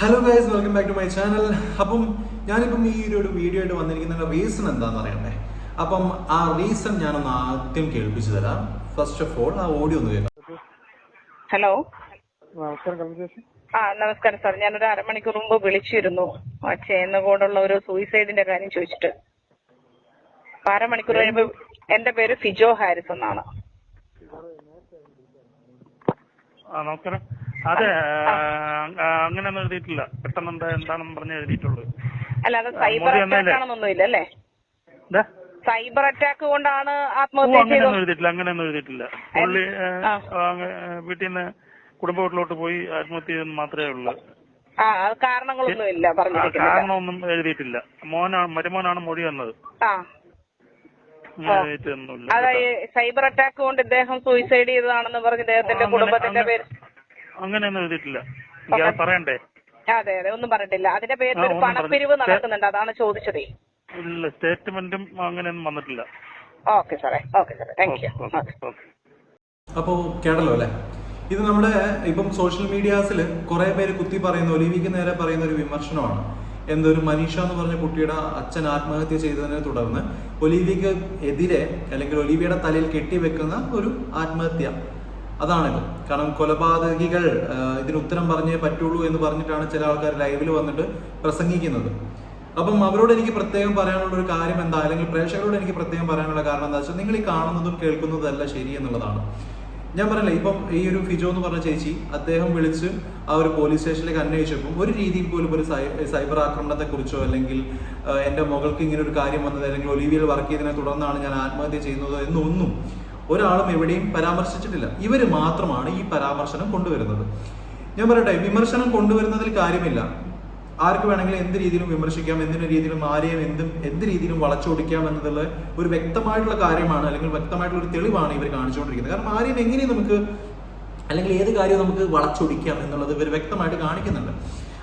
Hello guys welcome back to my channel അപ്പം ഞാനിപ്പം ഈ ഒരു വീഡിയോ ആയിട്ട് വന്നിരിക്കുന്ന റീസൺ എന്താണെന്ന് അറിയണ്ടേ അപ്പം ആ റീസൺ ഞാനൊന്ന് ആദ്യം കേൾപ്പിച്ചു തരാം. ഫസ്റ്റ് ഓഫ് ഓൾ ആ ഓഡിയോ ഒന്ന് കേൾക്കാം. ഹലോ ആ നമസ്കാരം സാർ ഞാനൊരു അരമണിക്കൂർ മുമ്പ് വിളിച്ചിരുന്നു. ആ ചേന്നകോടുള്ള ഒരു സൂയിസൈഡിന്റെ കാര്യം ചോദിച്ചിട്ട്. അരമണിക്കൂർ കഴിയുമ്പോ എന്റെ പേര് ഫിജോ ഹാരിസ് എന്നാണ്. ആ നമസ്കാരം. അതെ അങ്ങനെ ഒന്നും എഴുതിയിട്ടില്ല. പെട്ടെന്ന് എന്താ എന്താണെന്ന് പറഞ്ഞ് എഴുതിയിട്ടുള്ളൂ അല്ലാതെ സൈബർ അറ്റാക്ക്? അല്ലേ? എന്താ? സൈബർ അറ്റാക്ക് കൊണ്ടാണ് ആത്മഹത്യ അങ്ങനെയൊന്നും എഴുതിയിട്ടില്ല അങ്ങനെയൊന്നും എഴുതിയിട്ടില്ല. പുള്ളി. വീട്ടിൽ നിന്ന് കുടുംബ വീട്ടിലോട്ട് പോയി ആത്മഹത്യ ചെയ്തെന്ന് മാത്രമേ ഉള്ളൂ. ആ അത് കാരണങ്ങളൊന്നും ഇല്ല ആ, പറഞ്ഞിരിക്കുന്നില്ല. കാരണമൊന്നും എഴുതിയിട്ടില്ല. മോനാണ് മരുമോനാണ് മൊഴി വന്നത്. സൈബർ അറ്റാക്ക് കൊണ്ട് ഇദ്ദേഹം സൂയിസൈഡ് ചെയ്തതാണെന്ന് പറഞ്ഞ് ഇദ്ദേഹത്തിന്റെ കുടുംബത്തിന്റെ പേര് അങ്ങനെയൊന്നും എഴുതിയിട്ടില്ല. എനിക്ക് അത് പറയണ്ടേ? അതെ അതെ ഒന്നും പറഞ്ഞിട്ടില്ല. അതിന്റെ പേരിൽ ഒരു പണപ്പിരിവ് നടക്കുന്നുണ്ട് അതാണ് ചോദിച്ചതേ. ഇല്ല സ്റ്റേറ്റ്മെന്റും അങ്ങനെയൊന്നും വന്നിട്ടില്ല. ഓക്കെ സാറേ. ഓക്കെ സാറേ. താങ്ക് യു അപ്പോ കേട്ടല്ലോ അല്ലേ? ഇത് നമ്മുടെ ഇപ്പം സോഷ്യൽ മീഡിയാസിൽ കുറെ പേര് കുത്തി പറയുന്ന ഒലിവിക്ക് നേരെ പറയുന്ന ഒരു വിമർശനമാണ്. എന്തൊരു മനീഷ എന്ന് പറഞ്ഞ കുട്ടിയുടെ അച്ഛൻ ആത്മഹത്യ ചെയ്തതിനെ തുടർന്ന് ഒലിവിക്ക് എതിരെ അല്ലെങ്കിൽ ഒലിവിയുടെ തലയിൽ കെട്ടിവെക്കുന്ന ഒരു ആത്മഹത്യ. അതാണിത് കാരണം കൊലപാതകികൾ ഇതിന് ഉത്തരം പറഞ്ഞേ പറ്റുള്ളൂ എന്ന് പറഞ്ഞിട്ടാണ് ചില ആൾക്കാർ ലൈവിൽ വന്നിട്ട് പ്രസംഗിക്കുന്നത്. അപ്പം അവരോട് എനിക്ക് പ്രത്യേകം പറയാനുള്ള ഒരു കാര്യം എന്താ? അല്ലെങ്കിൽ പ്രേക്ഷകരോട് എനിക്ക് പ്രത്യേകം പറയാനുള്ള കാരണം എന്താ വെച്ചാൽ നിങ്ങൾ ഈ കാണുന്നതും കേൾക്കുന്നതല്ല ശരി എന്നുള്ളതാണ്. ഞാൻ പറഞ്ഞില്ലേ ഇപ്പം ഈ ഒരു ഫിജോ എന്ന് പറഞ്ഞ ചേച്ചി അദ്ദേഹം വിളിച്ച് ആ ഒരു പോലീസ് സ്റ്റേഷനിലേക്ക് അന്വേഷിച്ചപ്പോൾ ഒരു രീതിയിൽ പോലും ഒരു സൈബർ ആക്രമണത്തെ കുറിച്ചോ അല്ലെങ്കിൽ എന്റെ മകൾക്ക് ഇങ്ങനെ ഒരു കാര്യം വന്നത് അല്ലെങ്കിൽ ഒലിവിയൽ വർക്ക് ചെയ്തതിനെ തുടർന്നാണ് ഞാൻ ആത്മഹത്യ ചെയ്യുന്നത് എന്നൊന്നും ഒരാളും എവിടെയും പരാമർശിച്ചിട്ടില്ല. ഇവർ മാത്രമാണ് ഈ പരാമർശനം കൊണ്ടുവരുന്നത്. ഞാൻ പറയട്ടെ വിമർശനം കൊണ്ടുവരുന്നതിൽ കാര്യമില്ല. ആർക്ക് വേണമെങ്കിലും എന്ത് രീതിയിലും വിമർശിക്കാം എന്തിനു രീതിയിലും ആരെയും എന്തും എന്ത് രീതിയിലും വളച്ചൊടിക്കാം എന്നുള്ള ഒരു വ്യക്തമായിട്ടുള്ള കാര്യമാണ് അല്ലെങ്കിൽ വ്യക്തമായിട്ടുള്ള ഒരു തെളിവാണ് ഇവർ കാണിച്ചുകൊണ്ടിരിക്കുന്നത്. കാരണം ആരെയും എങ്ങനെയും നമുക്ക് അല്ലെങ്കിൽ ഏത് കാര്യവും നമുക്ക് വളച്ചൊടിക്കാം എന്നുള്ളത് ഇവർ വ്യക്തമായിട്ട് കാണിക്കുന്നുണ്ട്.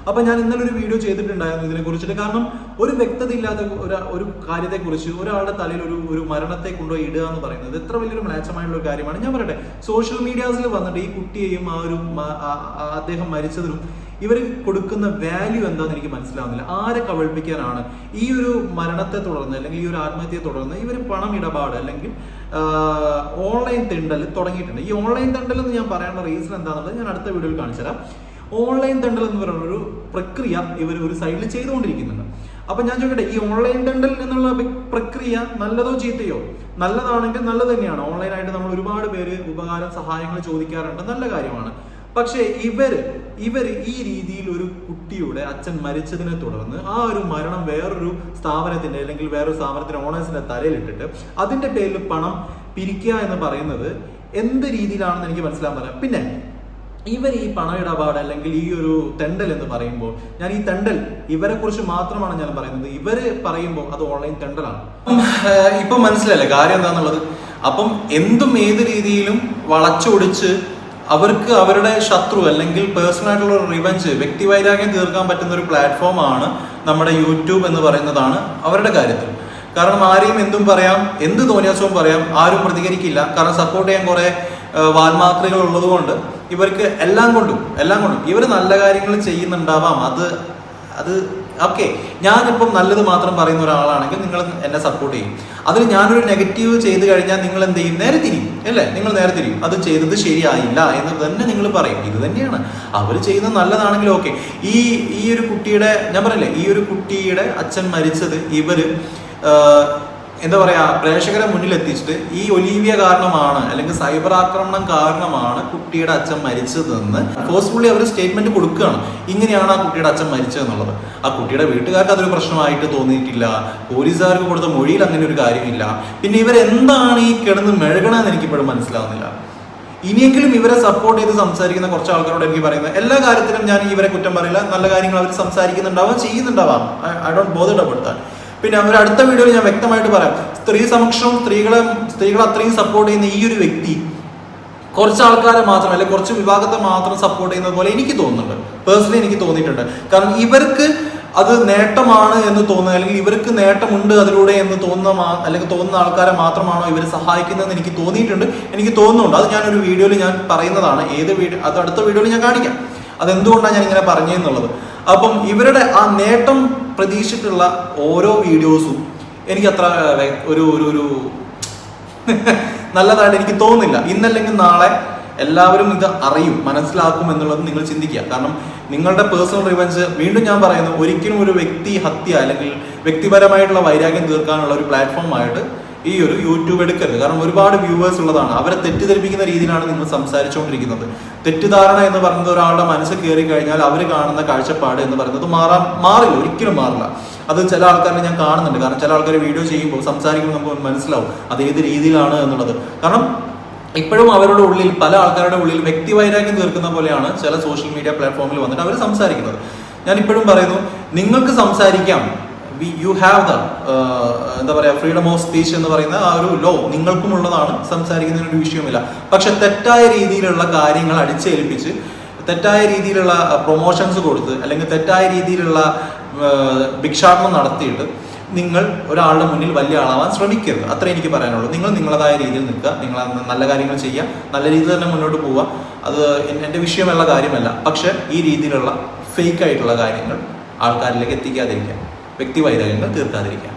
അപ്പൊ ഞാൻ ഇന്നലെ ഒരു വീഡിയോ ചെയ്തിട്ടുണ്ടായിരുന്നു ഇതിനെ കുറിച്ചിട്ട് കാരണം ഒരു വ്യക്തത ഇല്ലാത്ത ഒരു ഒരു കാര്യത്തെക്കുറിച്ച് ഒരാളുടെ തലയിൽ ഒരു ഒരു മരണത്തെ കൊണ്ടുപോയി ഇടുക എന്ന് പറയുന്നത് എത്ര വലിയൊരു മ്ലേച്ഛമായിട്ടുള്ള ഒരു കാര്യമാണ്. ഞാൻ പറയട്ടെ സോഷ്യൽ മീഡിയാസിൽ വന്നിട്ട് ഈ കുട്ടിയെയും ആ ഒരു അദ്ദേഹം മരിച്ചതിനും ഇവർ കൊടുക്കുന്ന വാല്യൂ എന്താണെന്ന് എനിക്ക് മനസ്സിലാവുന്നില്ല. ആരെ കബളിപ്പിക്കാനാണ് ഈ ഒരു മരണത്തെ തുടർന്ന് അല്ലെങ്കിൽ ഈ ഒരു ആത്മഹത്യയെ തുടർന്ന് ഇവർ പണം ഇടപാട് അല്ലെങ്കിൽ ഓൺലൈൻ തിണ്ടൽ തുടങ്ങിയിട്ടുണ്ട്. ഈ ഓൺലൈൻ തിണ്ടൽ എന്ന് ഞാൻ പറയാനുള്ള റീസൺ എന്താണെന്നുള്ളത് ഞാൻ അടുത്ത വീഡിയോയിൽ കാണിച്ചുതരാം. ഓൺലൈൻ തണ്ടൽ എന്ന് പറയുന്ന ഒരു പ്രക്രിയ ഇവർ ഒരു സൈഡിൽ ചെയ്തുകൊണ്ടിരിക്കുന്നുണ്ട്. അപ്പൊ ഞാൻ ചോദിക്കട്ടെ ഈ ഓൺലൈൻ തണ്ടൽ എന്നുള്ള പ്രക്രിയ നല്ലതോ ചീത്തയോ? നല്ലതാണെങ്കിൽ നല്ലത് തന്നെയാണ്. ഓൺലൈനായിട്ട് നമ്മൾ ഒരുപാട് പേര് ഉപകാരം സഹായങ്ങൾ ചോദിക്കാറുണ്ട്. നല്ല കാര്യമാണ്. പക്ഷേ ഇവർ ഇവർ ഈ രീതിയിൽ ഒരു കുട്ടിയുടെ അച്ഛൻ മരിച്ചതിനെ തുടർന്ന് ആ ഒരു മരണം വേറൊരു സ്ഥാപനത്തിന്റെ അല്ലെങ്കിൽ വേറൊരു സ്ഥാപനത്തിന്റെ ഓണേഴ്സിന്റെ തലയിലിട്ടിട്ട് അതിന്റെ പേരിൽ പണം പിരിക്കുക എന്ന് പറയുന്നത് എന്ത് രീതിയിലാണെന്ന് എനിക്ക് മനസ്സിലാകാൻ പറയാം പിന്നെ ഇവർ ഈ പണമിടപാട് അല്ലെങ്കിൽ ഈ ഒരു തെണ്ടൽ എന്ന് പറയുമ്പോൾ ഞാൻ ഈ തെണ്ടൽ ഇവരെ കുറിച്ച് മാത്രമാണ് ഞാൻ പറയുന്നത്. ഇവർ പറയുമ്പോൾ അത് ഓൺലൈൻ തെണ്ടലാണ്. ഇപ്പൊ മനസ്സിലല്ലേ കാര്യം എന്താന്നുള്ളത്? അപ്പം എന്തും ഏത് രീതിയിലും വളച്ചൊടിച്ച് അവർക്ക് അവരുടെ ശത്രു അല്ലെങ്കിൽ പേഴ്സണൽ ആയിട്ടുള്ള ഒരു റിവഞ്ച് വ്യക്തിവൈരാഗ്യം തീർക്കാൻ പറ്റുന്ന ഒരു പ്ലാറ്റ്ഫോം ആണ് നമ്മുടെ യൂട്യൂബ് എന്ന് പറയുന്നതാണ് അവരുടെ കാര്യത്തിൽ. കാരണം ആരെയും എന്തും പറയാം എന്ത് തോന്നിയാസവും പറയാം ആരും പ്രതികരിക്കില്ല. കാരണം സപ്പോർട്ട് ചെയ്യാൻ കുറെ വാൽമാത്രികൾ ഉള്ളത് കൊണ്ട് ഇവർക്ക് എല്ലാം കൊണ്ടും എല്ലാം കൊണ്ടും. ഇവർ നല്ല കാര്യങ്ങൾ ചെയ്യുന്നുണ്ടാവാം. അത് അത് ഓക്കെ ഞാനിപ്പം നല്ലത് മാത്രം പറയുന്ന ഒരാളാണെങ്കിൽ നിങ്ങൾ എന്നെ സപ്പോർട്ട് ചെയ്യും. അതിൽ ഞാനൊരു നെഗറ്റീവ് ചെയ്ത് കഴിഞ്ഞാൽ നിങ്ങൾ എന്ത് ചെയ്യും? നേരെ തിരിയും അല്ലേ? നിങ്ങൾ നേരെ തിരിയും. അത് ചെയ്തത് ശരിയായില്ല എന്ന് തന്നെ നിങ്ങൾ പറയും. ഇത് തന്നെയാണ്. അവർ ചെയ്യുന്നത് നല്ലതാണെങ്കിലും ഓക്കെ ഈ ഈ ഒരു കുട്ടിയുടെ ഞാൻ പറയില്ലേ ഈ ഒരു കുട്ടിയുടെ അച്ഛൻ മരിച്ചത് ആഹ്, എന്താ പറയാ പ്രേക്ഷകരെ മുന്നിൽ എത്തിച്ചിട്ട് ഈ ഒലീവിയ കാരണമാണ് അല്ലെങ്കിൽ സൈബർ ആക്രമണം കാരണമാണ് കുട്ടിയുടെ അച്ഛൻ മരിച്ചതെന്ന് ഫോഴ്സ്ഫുള്ളി അവർ സ്റ്റേറ്റ്മെന്റ് കൊടുക്കുകയാണ്. ഇങ്ങനെയാണ് ആ കുട്ടിയുടെ അച്ഛൻ മരിച്ചതെന്നുള്ളത്. ആ കുട്ടിയുടെ വീട്ടുകാർക്ക് അതൊരു പ്രശ്നമായിട്ട് തോന്നിയിട്ടില്ല പോലീസുകാർക്ക് കൊടുത്ത മൊഴിയിൽ അങ്ങനെ ഒരു കാര്യമില്ല. പിന്നെ ഇവരെന്താണ് ഈ കിടന്ന് മെഴുകണമെന്ന് എനിക്കിപ്പോഴും മനസ്സിലാവുന്നില്ല. ഇനിയെങ്കിലും ഇവരെ സപ്പോർട്ട് ചെയ്ത് സംസാരിക്കുന്ന കുറച്ച് ആൾക്കാരോട് എനിക്ക് പറയുന്നത് എല്ലാ കാര്യത്തിലും ഞാൻ ഇവരെ കുറ്റം പറയില്ല നല്ല കാര്യങ്ങൾ അവർ സംസാരിക്കുന്നുണ്ടാവാം ചെയ്യുന്നുണ്ടാവാം. ഐ ഡോണ്ട് ബോധ ഇടപെടുത്താൻ പിന്നെ അവർ അടുത്ത വീഡിയോയിൽ ഞാൻ വ്യക്തമായിട്ട് പറയാം. സ്ത്രീ സമക്ഷം സ്ത്രീകളെ സ്ത്രീകളെ അത്രയും സപ്പോർട്ട് ചെയ്യുന്ന ഈ ഒരു വ്യക്തി കുറച്ച് ആൾക്കാരെ മാത്രം അല്ലെങ്കിൽ കുറച്ച് വിഭാഗത്തെ മാത്രം സപ്പോർട്ട് ചെയ്യുന്നത് പോലെ എനിക്ക് തോന്നുന്നുണ്ട്. പേഴ്സണലി എനിക്ക് തോന്നിയിട്ടുണ്ട്. കാരണം ഇവർക്ക് അത് നേട്ടമാണ് എന്ന് തോന്നുന്നത് അല്ലെങ്കിൽ ഇവർക്ക് നേട്ടമുണ്ട് അതിലൂടെ എന്ന് തോന്നുന്ന അല്ലെങ്കിൽ തോന്നുന്ന ആൾക്കാരെ മാത്രമാണോ ഇവർ സഹായിക്കുന്നതെന്ന് എനിക്ക് തോന്നിയിട്ടുണ്ട്. എനിക്ക് തോന്നുന്നുണ്ട്. അത് ഞാനൊരു വീഡിയോയിൽ ഞാൻ പറയുന്നതാണ്. ഏത് വീഡിയോ അത് അടുത്ത വീഡിയോയിൽ ഞാൻ കാണിക്കാം. അതെന്തുകൊണ്ടാണ് ഞാൻ ഇങ്ങനെ പറഞ്ഞതെന്നുള്ളത്? അപ്പം ഇവരുടെ ആ നേട്ടം പ്രതീക്ഷിച്ചിട്ടുള്ള ഓരോ വീഡിയോസും എനിക്ക് അത്ര ഒരു ഒരു ഒരു നല്ലതായിട്ട് എനിക്ക് തോന്നുന്നില്ല. ഇന്നല്ലെങ്കിൽ നാളെ എല്ലാവരും ഇത് അറിയും മനസ്സിലാക്കും എന്നുള്ളത് നിങ്ങൾ ചിന്തിക്കുക. കാരണം നിങ്ങളുടെ പേഴ്സണൽ റിവഞ്ച് വീണ്ടും ഞാൻ പറയുന്നത് ഒരിക്കലും ഒരു വ്യക്തി ഹത്യ അല്ലെങ്കിൽ വ്യക്തിപരമായിട്ടുള്ള വൈരാഗ്യം തീർക്കാനുള്ള ഒരു പ്ലാറ്റ്ഫോം ആയിട്ട് ഈ ഒരു യൂട്യൂബ് എടുക്കരുത്. കാരണം ഒരുപാട് വ്യൂവേഴ്സ് ഉള്ളതാണ്. അവരെ തെറ്റിദ്ധരിപ്പിക്കുന്ന രീതിയിലാണ് നിങ്ങൾ സംസാരിച്ചുകൊണ്ടിരിക്കുന്നത്. തെറ്റിദ്ധാരണ എന്ന് പറയുന്നത് ഒരാളുടെ മനസ്സ് കയറി കഴിഞ്ഞാൽ അവർ കാണുന്ന കാഴ്ചപ്പാട് എന്ന് പറയുന്നത് മാറാൻ മാറില്ല. ഒരിക്കലും മാറില്ല. അത് ചില ആൾക്കാരെ ഞാൻ കാണുന്നുണ്ട്. കാരണം ചില ആൾക്കാർ വീഡിയോ ചെയ്യുമ്പോൾ സംസാരിക്കുമ്പോൾ നമുക്ക് മനസ്സിലാവും അത് ഏത് രീതിയിലാണ് എന്നുള്ളത്. കാരണം ഇപ്പോഴും അവരുടെ ഉള്ളിൽ പല ആൾക്കാരുടെ ഉള്ളിൽ വ്യക്തി വൈരാഗ്യം തീർക്കുന്ന പോലെയാണ് ചില സോഷ്യൽ മീഡിയ പ്ലാറ്റ്ഫോമിൽ വന്നിട്ട് അവർ സംസാരിക്കുന്നത്. ഞാൻ ഇപ്പോഴും പറയുന്നു നിങ്ങൾക്ക് സംസാരിക്കാം. യു ഹാവ് ദ എന്താ പറയുക ഫ്രീഡം ഓഫ് സ്പീച്ച് എന്ന് പറയുന്ന ആ ഒരു ലോ നിങ്ങൾക്കും ഉള്ളതാണ് സംസാരിക്കുന്നതിനൊരു വിഷയമില്ല പക്ഷെ തെറ്റായ രീതിയിലുള്ള കാര്യങ്ങൾ അടിച്ചേൽപ്പിച്ച് തെറ്റായ രീതിയിലുള്ള പ്രൊമോഷൻസ് കൊടുത്ത് അല്ലെങ്കിൽ തെറ്റായ രീതിയിലുള്ള ഭിക്ഷാടനം നടത്തിയിട്ട് നിങ്ങൾ ഒരാളുടെ മുന്നിൽ വലിയ ആളാവാൻ ശ്രമിക്കരുത്. അത്രേ എനിക്ക് പറയാനുള്ളൂ. നിങ്ങൾ നിങ്ങളതായ രീതിയിൽ നിൽക്കുക. നിങ്ങൾ നല്ല കാര്യങ്ങൾ ചെയ്യുക. നല്ല രീതിയിൽ തന്നെ മുന്നോട്ട് പോവുക. അത് എൻ- എന്റെ വിഷയമുള്ള കാര്യമല്ല. പക്ഷെ ഈ രീതിയിലുള്ള ഫേക്ക് ആയിട്ടുള്ള കാര്യങ്ങൾ ആൾക്കാരിലേക്ക് എത്തിക്കാതിരിക്കുക. വ്യക്തി വൈരാഗ്യങ്ങൾ തീർക്കാതിരിക്കുക. അപ്പോൾ ബൈ